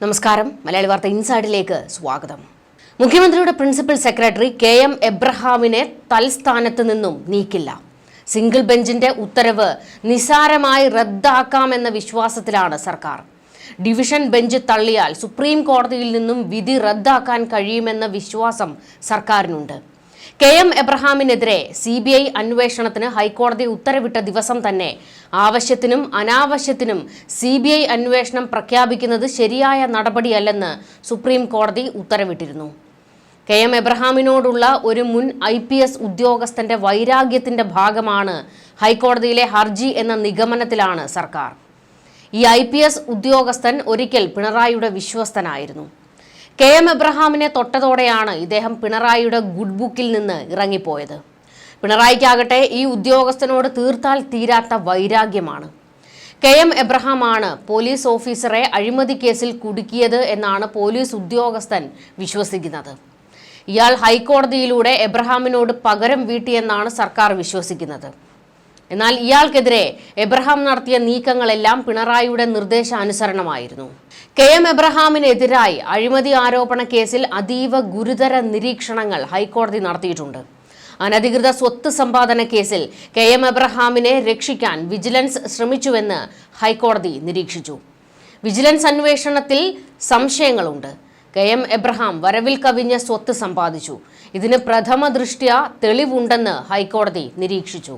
നമസ്കാരം. മലയാളി വാർത്ത ഇൻസൈഡിലേക്ക് സ്വാഗതം. മുഖ്യമന്ത്രിയുടെ പ്രിൻസിപ്പൽ സെക്രട്ടറി കെ എം എബ്രഹാമിനെ തൽസ്ഥാനത്ത് നിന്നും നീക്കില്ല. സിംഗിൾ ബെഞ്ചിന്റെ ഉത്തരവ് നിസാരമായി റദ്ദാക്കാമെന്ന വിശ്വാസത്തിലാണ് സർക്കാർ. ഡിവിഷൻ ബെഞ്ച് തള്ളിയാൽ സുപ്രീം കോടതിയിൽ നിന്നും വിധി റദ്ദാക്കാൻ കഴിയുമെന്ന വിശ്വാസം സർക്കാരിനുണ്ട്. കെ എം എബ്രഹാമിനെതിരെ സി ബി ഐ അന്വേഷണത്തിന് ഹൈക്കോടതി ഉത്തരവിട്ട ദിവസം തന്നെ ആവശ്യത്തിനും അനാവശ്യത്തിനും സി ബി ഐ അന്വേഷണം പ്രഖ്യാപിക്കുന്നത് ശരിയായ നടപടിയല്ലെന്ന് സുപ്രീം കോടതി ഉത്തരവിട്ടിരുന്നു. കെ എം എബ്രഹാമിനോടുള്ള ഒരു മുൻ ഐ പി എസ് ഉദ്യോഗസ്ഥന്റെ വൈരാഗ്യത്തിന്റെ ഭാഗമാണ് ഹൈക്കോടതിയിലെ ഹർജി എന്ന നിഗമനത്തിലാണ് സർക്കാർ. ഈ ഐ പി എസ് ഉദ്യോഗസ്ഥൻ ഒരിക്കൽ പിണറായിയുടെ വിശ്വസ്തനായിരുന്നു. കെ എം എബ്രഹാമിനെ തൊട്ടതോടെയാണ് ഇദ്ദേഹം പിണറായിയുടെ ഗുഡ് ബുക്കിൽ നിന്ന് ഇറങ്ങിപ്പോയത്. പിണറായിക്കാകട്ടെ ഈ ഉദ്യോഗസ്ഥനോട് തീർത്താൽ തീരാത്ത വൈരാഗ്യമാണ്. കെ എം എബ്രഹാമാണ് പോലീസ് ഓഫീസറെ അഴിമതി കേസിൽ കുടുക്കിയത് എന്നാണ് പോലീസ് ഉദ്യോഗസ്ഥൻ വിശ്വസിക്കുന്നത്. ഇയാൾ ഹൈക്കോടതിയിലൂടെ എബ്രഹാമിനോട് പകരം വീട്ടിയെന്നാണ് സർക്കാർ വിശ്വസിക്കുന്നത്. എന്നാൽ ഇയാൾക്കെതിരെ എബ്രഹാം നടത്തിയ നീക്കങ്ങളെല്ലാം പിണറായിയുടെ നിർദ്ദേശാനുസരണമായിരുന്നു. കെ എം എബ്രഹാമിനെതിരായി അഴിമതി ആരോപണ കേസിൽ അതീവ ഗുരുതര നിരീക്ഷണങ്ങൾ ഹൈക്കോടതി നടത്തിയിട്ടുണ്ട്. അനധികൃത സ്വത്ത് സമ്പാദന കേസിൽ കെ എം എബ്രഹാമിനെ രക്ഷിക്കാൻ വിജിലൻസ് ശ്രമിച്ചുവെന്ന് ഹൈക്കോടതി നിരീക്ഷിച്ചു. വിജിലൻസ് അന്വേഷണത്തിൽ സംശയങ്ങളുണ്ട്. കെ എം എബ്രഹാം വരവിൽ കവിഞ്ഞ സ്വത്ത് സമ്പാദിച്ചു. ഇതിന് പ്രഥമ ദൃഷ്ട്യ തെളിവുണ്ടെന്ന് ഹൈക്കോടതി നിരീക്ഷിച്ചു.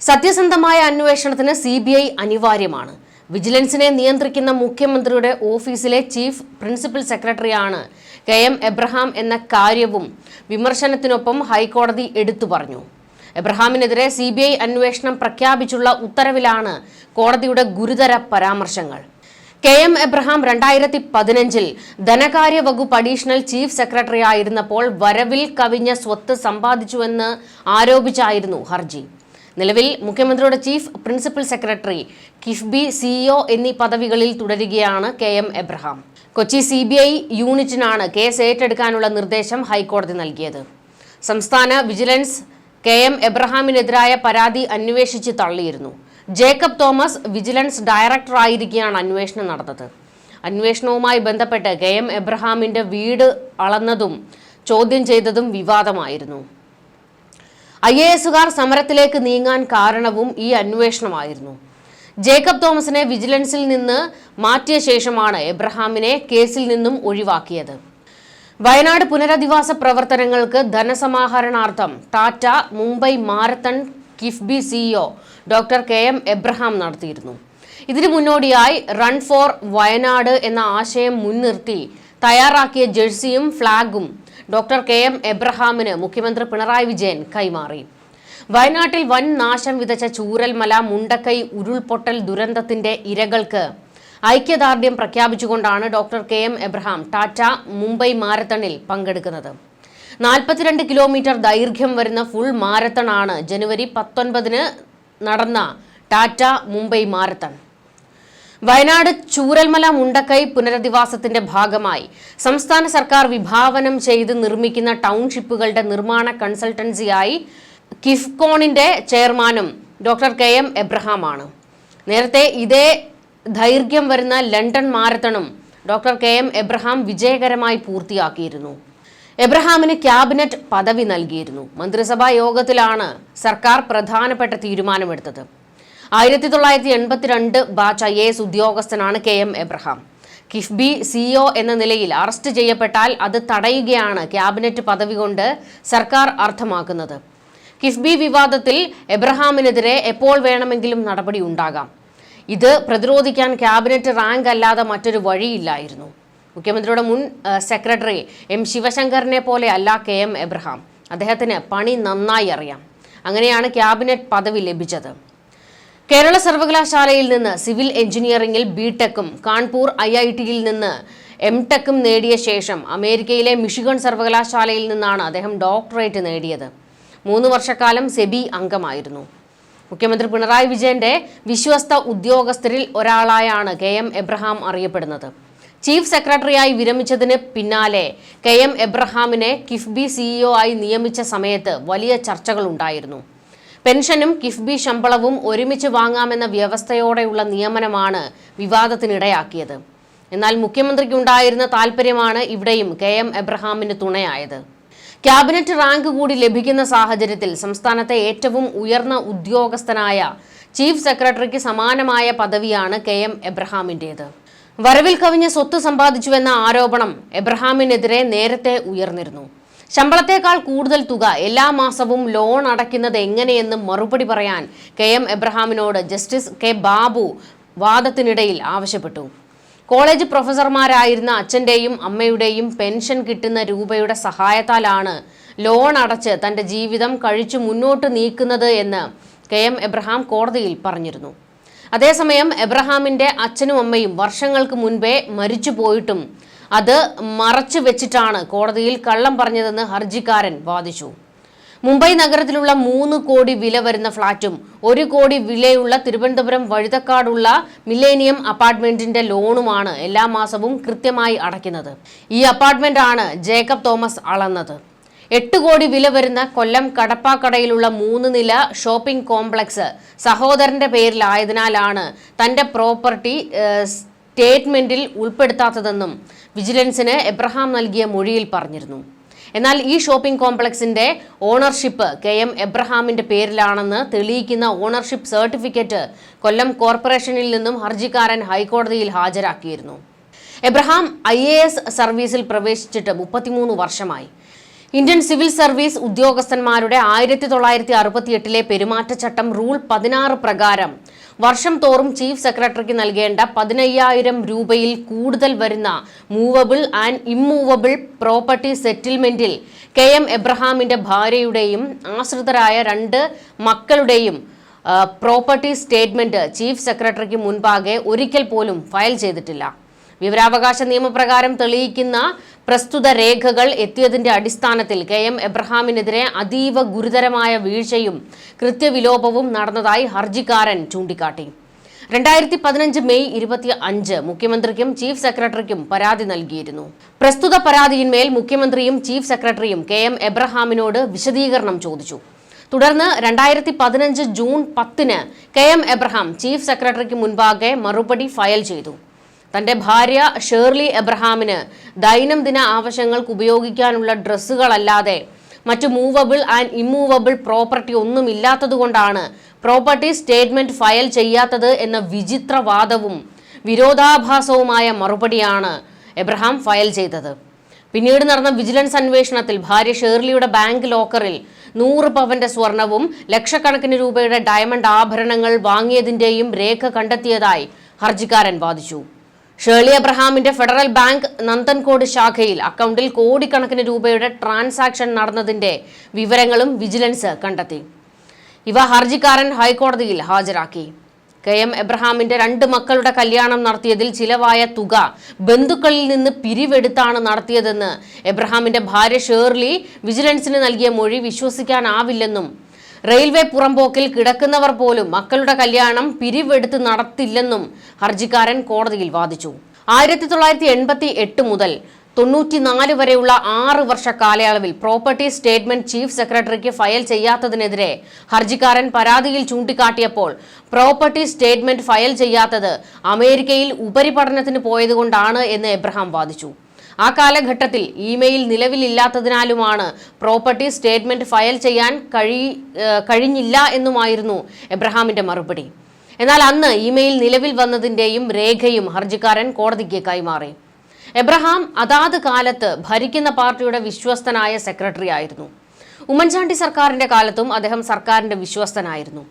സത്യസന്ധമായ അന്വേഷണത്തിന് സി ബി ഐ അനിവാര്യമാണ്. വിജിലൻസിനെ നിയന്ത്രിക്കുന്ന മുഖ്യമന്ത്രിയുടെ ഓഫീസിലെ ചീഫ് പ്രിൻസിപ്പൽ സെക്രട്ടറിയാണ് കെ എം എബ്രഹാം എന്ന കാര്യവും വിമർശനത്തിനൊപ്പം ഹൈക്കോടതി എടുത്തു പറഞ്ഞു. എബ്രഹാമിനെതിരെ സി ബി ഐ അന്വേഷണം പ്രഖ്യാപിച്ചുള്ള ഉത്തരവിലാണ് കോടതിയുടെ ഗുരുതര പരാമർശങ്ങൾ. കെ എം എബ്രഹാം രണ്ടായിരത്തി പതിനഞ്ചിൽ ധനകാര്യ വകുപ്പ് അഡീഷണൽ ചീഫ് സെക്രട്ടറി ആയിരുന്നപ്പോൾ വരവിൽ കവിഞ്ഞ സ്വത്ത് സമ്പാദിച്ചുവെന്ന് ആരോപിച്ചായിരുന്നു ഹർജി. നിലവിൽ മുഖ്യമന്ത്രിയുടെ chief principal secretary KIIFB CEO എന്നീ പദവികളിൽ തുടരുകയാണ് K M Abraham. Kochi C B I യൂണിറ്റിനാണ് case ഏറ്റെടുക്കാനുള്ള നിർദ്ദേശം ഹൈക്കോടതി നൽകിയത്. സംസ്ഥാന വിജിലൻസ് കെ എം എബ്രഹാമിനെതിരായ പരാതി അന്വേഷിച്ച് തള്ളിയിരുന്നു. ജേക്കബ് തോമസ് വിജിലൻസ് ഡയറക്ടറായിരിക്കെയാണ് അന്വേഷണം നടന്നത്. അന്വേഷണവുമായി ബന്ധപ്പെട്ട് കെ എം എബ്രഹാമിന്റെ വീട് അളന്നതും ചോദ്യം ചെയ്തതും വിവാദമായിരുന്നു. ഐ എ എസുകാർ സമരത്തിലേക്ക് നീങ്ങാൻ കാരണവും ഈ അന്വേഷണമായിരുന്നു. ജേക്കബ് തോമസിനെ വിജിലൻസിൽ നിന്ന് മാറ്റിയ ശേഷമാണ് എബ്രഹാമിനെ കേസിൽ നിന്നും ഒഴിവാക്കിയത്. വയനാട് പുനരധിവാസ പ്രവർത്തനങ്ങൾക്ക് ധനസമാഹരണാർത്ഥം Tata Mumbai marathon KIIFB CEO doctor K M Abraham നടത്തിയിരുന്നു. ഇതിനു മുന്നോടിയായി റൺ ഫോർ വയനാട് എന്ന ആശയം മുൻനിർത്തി തയ്യാറാക്കിയ ജേഴ്സിയും ഫ്ളാഗും ഡോക്ടർ കെ എം എബ്രഹാമിന് മുഖ്യമന്ത്രി പിണറായി വിജയൻ കൈമാറി. വയനാട്ടിൽ വൻ നാശം വിതച്ച ചൂരൽമല മുണ്ടക്കൈ ഉരുൾപൊട്ടൽ ദുരന്തത്തിന്റെ ഇരകൾക്ക് ഐക്യദാർഢ്യം പ്രഖ്യാപിച്ചുകൊണ്ടാണ് doctor K M Abraham Tata Mumbai മാരത്തണിൽ പങ്കെടുക്കുന്നത്. നാൽപ്പത്തിരണ്ട് കിലോമീറ്റർ ദൈർഘ്യം വരുന്ന ഫുൾ മാരത്തൺ ആണ് ജനുവരി പത്തൊൻപതിന് നടന്ന ടാറ്റ മുംബൈ മാരത്തൺ. വയനാട് ചൂരൽമല മുണ്ടക്കൈ പുനരധിവാസത്തിന്റെ ഭാഗമായി സംസ്ഥാന സർക്കാർ വിഭാവനം ചെയ്ത് നിർമ്മിക്കുന്ന ടൗൺഷിപ്പുകളുടെ നിർമ്മാണ കൺസൾട്ടൻസിയായി കിഫ്കോണിന്റെ ചെയർമാനും ഡോക്ടർ കെ എം എബ്രഹാമാണ്. നേരത്തെ ഇതേ ദൈർഘ്യം വരുന്ന ലണ്ടൻ മാരത്തണും ഡോക്ടർ കെ എം എബ്രഹാം വിജയകരമായി പൂർത്തിയാക്കിയിരുന്നു. എബ്രഹാമിന് ക്യാബിനറ്റ് പദവി നൽകിയിരുന്നു. മന്ത്രിസഭാ യോഗത്തിലാണ് സർക്കാർ പ്രധാനപ്പെട്ട തീരുമാനമെടുത്തത്. ആയിരത്തി തൊള്ളായിരത്തി എൺപത്തിരണ്ട് ബാച്ച് ഐ എസ് ഉദ്യോഗസ്ഥനാണ് K M Abraham. KIIFB CEO എന്ന നിലയിൽ അറസ്റ്റ് ചെയ്യപ്പെട്ടാൽ അത് തടയുകയാണ് ക്യാബിനറ്റ് പദവി കൊണ്ട് സർക്കാർ അർത്ഥമാക്കുന്നത്. കിഫ്ബി വിവാദത്തിൽ എബ്രഹാമിനെതിരെ എപ്പോൾ വേണമെങ്കിലും നടപടി ഉണ്ടാകാം. ഇത് പ്രതിരോധിക്കാൻ ക്യാബിനറ്റ് റാങ്ക് അല്ലാതെ മറ്റൊരു വഴിയില്ലായിരുന്നു. മുഖ്യമന്ത്രിയുടെ മുൻ സെക്രട്ടറി എം ശിവശങ്കറിനെ പോലെ അല്ല കെ എം എബ്രഹാം. അദ്ദേഹത്തിന് പണി നന്നായി അറിയാം. അങ്ങനെയാണ് ക്യാബിനറ്റ് പദവി ലഭിച്ചത്. കേരള സർവകലാശാലയിൽ നിന്ന് സിവിൽ എഞ്ചിനീയറിംഗിൽ ബിടെക്കും കാൺപൂർ ഐ ഐ ടിയിൽ നിന്ന് എം ടെക്കും നേടിയ ശേഷം അമേരിക്കയിലെ മിഷിഗൺ സർവകലാശാലയിൽ നിന്നാണ് അദ്ദേഹം ഡോക്ടറേറ്റ് നേടിയത്. മൂന്ന് വർഷക്കാലം സെബി അംഗമായിരുന്നു. മുഖ്യമന്ത്രി പിണറായി വിജയന്റെ വിശ്വസ്ത ഉദ്യോഗസ്ഥരിൽ ഒരാളായാണ് കെ എം എബ്രഹാം അറിയപ്പെടുന്നത്. ചീഫ് സെക്രട്ടറിയായി വിരമിച്ചതിന് പിന്നാലെ കെ എം എബ്രഹാമിനെ കിഫ്ബി സിഇഒ ആയി നിയമിച്ച സമയത്ത് വലിയ ചർച്ചകളുണ്ടായിരുന്നു പെൻഷനും കിഫ്ബി ശമ്പളവും ഒരുമിച്ച് വാങ്ങാമെന്ന വ്യവസ്ഥയോടെയുള്ള നിയമനമാണ് വിവാദത്തിനിടയാക്കിയത്. എന്നാൽ മുഖ്യമന്ത്രിക്ക് ഉണ്ടായിരുന്ന താല്പര്യമാണ് ഇവിടെയും കെ എം എബ്രഹാമിന് തുണയായത്. ക്യാബിനറ്റ് റാങ്ക് കൂടി ലഭിക്കുന്ന സാഹചര്യത്തിൽ സംസ്ഥാനത്തെ ഏറ്റവും ഉയർന്ന ഉദ്യോഗസ്ഥനായ ചീഫ് സെക്രട്ടറിക്ക് സമാനമായ പദവിയാണ് കെ എം എബ്രഹാമിന്റേത് വരവിൽ കവിഞ്ഞ സ്വത്ത് സമ്പാദിച്ചുവെന്ന ആരോപണം എബ്രഹാമിനെതിരെ നേരത്തെ ഉയർന്നിരുന്നു. ശമ്പളത്തേക്കാൾ കൂടുതൽ തുക എല്ലാ മാസവും ലോൺ അടയ്ക്കുന്നത് എങ്ങനെയെന്ന് മറുപടി പറയാൻ കെ എം എബ്രഹാമിനോട് ജസ്റ്റിസ് കെ ബാബു വാദത്തിനിടയിൽ ആവശ്യപ്പെട്ടു. കോളേജ് പ്രൊഫസർമാരായിരുന്ന അച്ഛന്റെയും അമ്മയുടെയും പെൻഷൻ കിട്ടുന്ന രൂപയുടെ സഹായത്താലാണ് ലോൺ അടച്ച് തന്റെ ജീവിതം കഴിച്ചു മുന്നോട്ട് നീക്കുന്നത് എന്ന് കെ എം എബ്രഹാം കോടതിയിൽ പറഞ്ഞിരുന്നു. അതേസമയം എബ്രഹാമിന്റെ അച്ഛനും അമ്മയും വർഷങ്ങൾക്ക് മുൻപേ മരിച്ചു പോയിട്ടും അത് മറച്ചു വെച്ചിട്ടാണ് കോടതിയിൽ കള്ളം പറഞ്ഞതെന്ന് ഹർജിക്കാരൻ വാദിച്ചു. മുംബൈ നഗരത്തിലുള്ള മൂന്ന് കോടി വില വരുന്ന ഫ്ളാറ്റും ഒരു കോടി വിലയുള്ള തിരുവനന്തപുരം വഴുതക്കാടുള്ള മില്ലേനിയം അപ്പാർട്ട്മെന്റിന്റെ ലോണുമാണ് എല്ലാ മാസവും കൃത്യമായി അടയ്ക്കുന്നത്. ഈ അപ്പാർട്ട്മെന്റ് ആണ് ജേക്കബ് തോമസ് അളന്നത്. എട്ട് കോടി വില വരുന്ന കൊല്ലം കടപ്പാക്കടയിലുള്ള മൂന്ന് നില ഷോപ്പിംഗ് കോംപ്ലക്സ് സഹോദരന്റെ പേരിലായതിനാലാണ് തന്റെ പ്രോപ്പർട്ടി സ്റ്റേറ്റ്മെന്റിൽ ഉൾപ്പെടുത്താത്തതെന്നും വിജിലൻസിന് എബ്രഹാം നൽകിയ മൊഴിയിൽ പറഞ്ഞിരുന്നു. എന്നാൽ ഈ ഷോപ്പിംഗ് കോംപ്ലക്സിന്റെ ഓണർഷിപ്പ് കെ എം എബ്രഹാമിന്റെ പേരിലാണെന്ന് തെളിയിക്കുന്ന ഓണർഷിപ്പ് സർട്ടിഫിക്കറ്റ് കൊല്ലം കോർപ്പറേഷനിൽ നിന്നും ഹർജിക്കാരൻ ഹൈക്കോടതിയിൽ ഹാജരാക്കിയിരുന്നു. എബ്രഹാം ഐ സർവീസിൽ പ്രവേശിച്ചിട്ട് മുപ്പത്തിമൂന്ന് വർഷമായി. ഇന്ത്യൻ സിവിൽ സർവീസ് ഉദ്യോഗസ്ഥന്മാരുടെ ആയിരത്തി തൊള്ളായിരത്തി അറുപത്തി എട്ടിലെ പെരുമാറ്റച്ചട്ടം റൂൾ പതിനാറ് പ്രകാരം വർഷം തോറും ചീഫ് സെക്രട്ടറിക്ക് നൽകേണ്ട പതിനയ്യായിരം രൂപയിൽ കൂടുതൽ വരുന്ന മൂവബിൾ ആൻഡ് ഇമ്മൂവബിൾ പ്രോപ്പർട്ടി സെറ്റിൽമെന്റിൽ കെ എം എബ്രഹാമിന്റെ ഭാര്യയുടെയും ആശ്രിതരായ രണ്ട് മക്കളുടെയും പ്രോപ്പർട്ടി സ്റ്റേറ്റ്മെന്റ് ചീഫ് സെക്രട്ടറിക്ക് മുൻപാകെ ഒരിക്കൽ പോലും ഫയൽ ചെയ്തിട്ടില്ല. വിവരാവകാശ നിയമപ്രകാരം തെളിയിക്കുന്ന പ്രസ്തുത രേഖകൾ എത്തിയതിന്റെ അടിസ്ഥാനത്തിൽ കെ എം എബ്രഹാമിനെതിരെ അതീവ ഗുരുതരമായ വീഴ്ചയും കൃത്യവിലോപവും നടന്നതായി ഹർജിക്കാരൻ ചൂണ്ടിക്കാട്ടി. രണ്ടായിരത്തി പതിനഞ്ച് മെയ് ഇരുപത്തി അഞ്ച് മുഖ്യമന്ത്രിക്കും ചീഫ് സെക്രട്ടറിക്കും പരാതി നൽകിയിരുന്നു. പ്രസ്തുത പരാതിയിന്മേൽ മുഖ്യമന്ത്രിയും ചീഫ് സെക്രട്ടറിയും കെ എം എബ്രഹാമിനോട് വിശദീകരണം ചോദിച്ചു. തുടർന്ന് രണ്ടായിരത്തി പതിനഞ്ച് ജൂൺ പത്തിന് കെ എം എബ്രഹാം ചീഫ് സെക്രട്ടറിക്ക് മുൻപാകെ മറുപടി ഫയൽ ചെയ്തു. തന്റെ ഭാര്യ ഷേർലി എബ്രഹാമിന് ദൈനംദിന ആവശ്യങ്ങൾക്ക് ഉപയോഗിക്കാനുള്ള ഡ്രസ്സുകളല്ലാതെ മറ്റു മൂവബിൾ ആൻഡ് ഇമ്മൂവബിൾ പ്രോപ്പർട്ടി ഒന്നും ഇല്ലാത്തതുകൊണ്ടാണ് പ്രോപ്പർട്ടി സ്റ്റേറ്റ്മെന്റ് ഫയൽ ചെയ്യാത്തത് എന്ന വിചിത്രവാദവും വിരോധാഭാസവുമായ മറുപടിയാണ് എബ്രഹാം ഫയൽ ചെയ്തത്. പിന്നീട് നടന്ന വിജിലൻസ് അന്വേഷണത്തിൽ ഭാര്യ ഷേർലിയുടെ ബാങ്ക് ലോക്കറിൽ നൂറ് പവന്റെ സ്വർണവും ലക്ഷക്കണക്കിന് രൂപയുടെ ഡയമണ്ട് ആഭരണങ്ങൾ വാങ്ങിയതിന്റെയും രേഖ കണ്ടെത്തിയതായി ഹർജിക്കാരൻ വാദിച്ചു. ഷേർലി അബ്രഹാമിന്റെ ഫെഡറൽ ബാങ്ക് നന്ദൻകോട് ശാഖയിൽ അക്കൗണ്ടിൽ കോടിക്കണക്കിന് രൂപയുടെ ട്രാൻസാക്ഷൻ നടന്നതിന്റെ വിവരങ്ങളും വിജിലൻസ് കണ്ടെത്തി. ഇവ ഹർജിക്കാരൻ ഹൈക്കോടതിയിൽ ഹാജരാക്കി. കെ എം എബ്രഹാമിന്റെ രണ്ട് മക്കളുടെ കല്യാണം നടത്തിയതിൽ ചിലവായ തുക ബന്ധുക്കളിൽ നിന്ന് പിരിവെടുത്താണ് നടത്തിയതെന്ന് എബ്രഹാമിന്റെ ഭാര്യ ഷേർലി വിജിലൻസിന് നൽകിയ മൊഴി വിശ്വസിക്കാനാവില്ലെന്നും റെയിൽവേ പുറമ്പോക്കിൽ കിടക്കുന്നവർ പോലും മക്കളുടെ കല്യാണം പിരിവെടുത്ത് നടത്തില്ലെന്നും ഹർജിക്കാരൻ കോടതിയിൽ വാദിച്ചു. ആയിരത്തി തൊള്ളായിരത്തി എൺപത്തി എട്ട് മുതൽ തൊണ്ണൂറ്റിനാല് വരെയുള്ള ആറ് വർഷ കാലയളവിൽ പ്രോപ്പർട്ടി സ്റ്റേറ്റ്മെന്റ് ചീഫ് സെക്രട്ടറിക്ക് ഫയൽ ചെയ്യാത്തതിനെതിരെ ഹർജിക്കാരൻ പരാതിയിൽ ചൂണ്ടിക്കാട്ടിയപ്പോൾ പ്രോപ്പർട്ടി സ്റ്റേറ്റ്മെന്റ് ഫയൽ ചെയ്യാത്തത് അമേരിക്കയിൽ ഉപരിപഠനത്തിന് പോയതുകൊണ്ടാണ് എന്ന് എബ്രഹാം വാദിച്ചു. ആ കാലഘട്ടത്തിൽ ഇമെയിൽ നിലവിലില്ലാത്തതിനാലുമാണ് പ്രോപ്പർട്ടി സ്റ്റേറ്റ്മെന്റ് ഫയൽ ചെയ്യാൻ കഴി കഴിഞ്ഞില്ല എന്നുമായിരുന്നു എബ്രഹാമിന്റെ മറുപടി. എന്നാൽ അന്ന് ഇമെയിൽ നിലവിൽ വന്നതിന്റെയും രേഖയും ഹർജിക്കാരൻ കോടതിക്ക് കൈമാറി എബ്രഹാം അതാത് കാലത്ത് ഭരിക്കുന്ന പാർട്ടിയുടെ വിശ്വസ്തനായ സെക്രട്ടറി ആയിരുന്നു. ഉമ്മൻചാണ്ടി സർക്കാരിന്റെ കാലത്തും അദ്ദേഹം സർക്കാരിന്റെ വിശ്വസ്തനായിരുന്നു.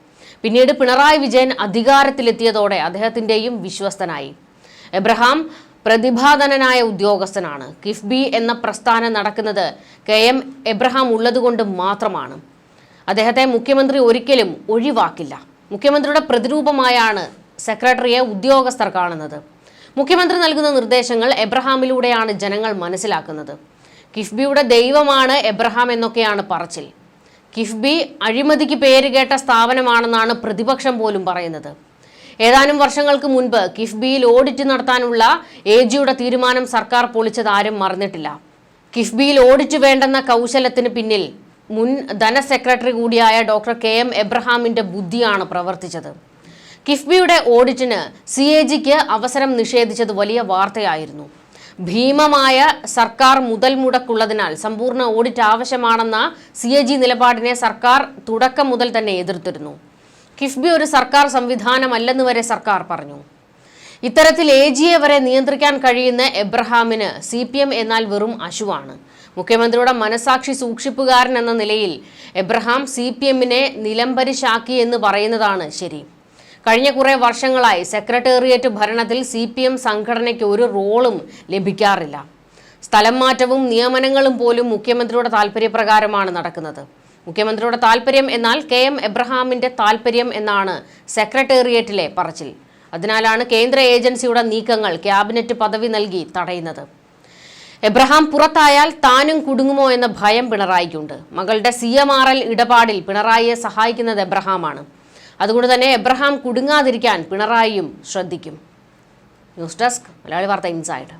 പിന്നീട് പിണറായി വിജയൻ അധികാരത്തിലെത്തിയതോടെ അദ്ദേഹത്തിന്റെയും വിശ്വസ്തനായി. എബ്രഹാം പ്രതിഭാധനനായ ഉദ്യോഗസ്ഥനാണ്. കിഫ്ബി എന്ന പ്രസ്ഥാനം നടക്കുന്നത് കെ എം എബ്രഹാം ഉള്ളതുകൊണ്ട് മാത്രമാണ്. അദ്ദേഹത്തെ മുഖ്യമന്ത്രി ഒരിക്കലും ഒഴിവാക്കില്ല. മുഖ്യമന്ത്രിയുടെ പ്രതിരൂപമായാണ് സെക്രട്ടറിയെ ഉദ്യോഗസ്ഥർ കാണുന്നത്. മുഖ്യമന്ത്രി നൽകുന്ന നിർദ്ദേശങ്ങൾ എബ്രഹാമിലൂടെയാണ് ജനങ്ങൾ മനസ്സിലാക്കുന്നത്. കിഫ്ബിയുടെ ദൈവമാണ് എബ്രഹാം എന്നൊക്കെയാണ് പറച്ചിൽ. കിഫ്ബി അഴിമതിക്ക് പേരുകേട്ട സ്ഥാപനമാണെന്നാണ് പ്രതിപക്ഷം പോലും പറയുന്നത്. ഏതാനും വർഷങ്ങൾക്ക് മുൻപ് കിഫ്ബിയിൽ ഓഡിറ്റ് നടത്താനുള്ള എ ജിയുടെ തീരുമാനം സർക്കാർ പൊളിച്ചത് ആരും മറന്നിട്ടില്ല. കിഫ്ബിയിൽ ഓഡിറ്റ് വേണ്ടെന്ന കൗശലത്തിന് പിന്നിൽ മുൻ ധനസെക്രട്ടറി കൂടിയായ ഡോക്ടർ കെ എം എബ്രഹാമിന്റെ ബുദ്ധിയാണ് പ്രവർത്തിച്ചത്. കിഫ്ബിയുടെ ഓഡിറ്റിന് സി എ ജിക്ക് അവസരം നിഷേധിച്ചത് വലിയ വാർത്തയായിരുന്നു. ഭീമമായ സർക്കാർ മുതൽ മുടക്കുള്ളതിനാൽ സമ്പൂർണ ഓഡിറ്റ് ആവശ്യമാണെന്ന സി എ ജി നിലപാടിനെ സർക്കാർ തുടക്കം മുതൽ തന്നെ എതിർത്തിരുന്നു. കിഫ്ബി ഒരു സർക്കാർ സംവിധാനമല്ലെന്ന് വരെ സർക്കാർ പറഞ്ഞു. ഇത്തരത്തിൽ എ ജിയെ വരെ നിയന്ത്രിക്കാൻ കഴിയുന്ന എബ്രഹാമിന് സി പി എം എന്നാൽ വെറും അശുവാണ്. മുഖ്യമന്ത്രിയുടെ മനസാക്ഷി സൂക്ഷിപ്പുകാരൻ എന്ന നിലയിൽ എബ്രഹാം സി പി എമ്മിനെ നിലംപരിശാക്കി എന്ന് പറയുന്നതാണ് ശരി. കഴിഞ്ഞ കുറേ വർഷങ്ങളായി സെക്രട്ടേറിയറ്റ് ഭരണത്തിൽ സി പി എം സംഘടനയ്ക്ക് ഒരു റോളും ലഭിക്കാറില്ല. സ്ഥലം മാറ്റവും നിയമനങ്ങളും പോലും മുഖ്യമന്ത്രിയുടെ താല്പര്യപ്രകാരമാണ് നടക്കുന്നത്. മുഖ്യമന്ത്രിയുടെ താല്പര്യം എന്നാൽ കെ എം എബ്രഹാമിന്റെ താല്പര്യം എന്നാണ് സെക്രട്ടേറിയറ്റിലെ പറച്ചിൽ. അതിനാലാണ് കേന്ദ്ര ഏജൻസിയുടെ നീക്കങ്ങൾ ക്യാബിനറ്റ് പദവി നൽകി തടയുന്നത്. എബ്രഹാം പുറത്തായാൽ താനും കുടുങ്ങുമോ എന്ന ഭയം പിണറായിക്കുണ്ട്. മകളുടെ സി എം ആർ എൽ ഇടപാടിൽ പിണറായിയെ സഹായിക്കുന്നത് എബ്രഹാമാണ്. അതുകൊണ്ട് തന്നെ എബ്രഹാം കുടുങ്ങാതിരിക്കാൻ പിണറായിയും ശ്രദ്ധിക്കും. ന്യൂസ് ഡെസ്ക് മലയാളി വാർത്ത ഇൻസൈഡ്.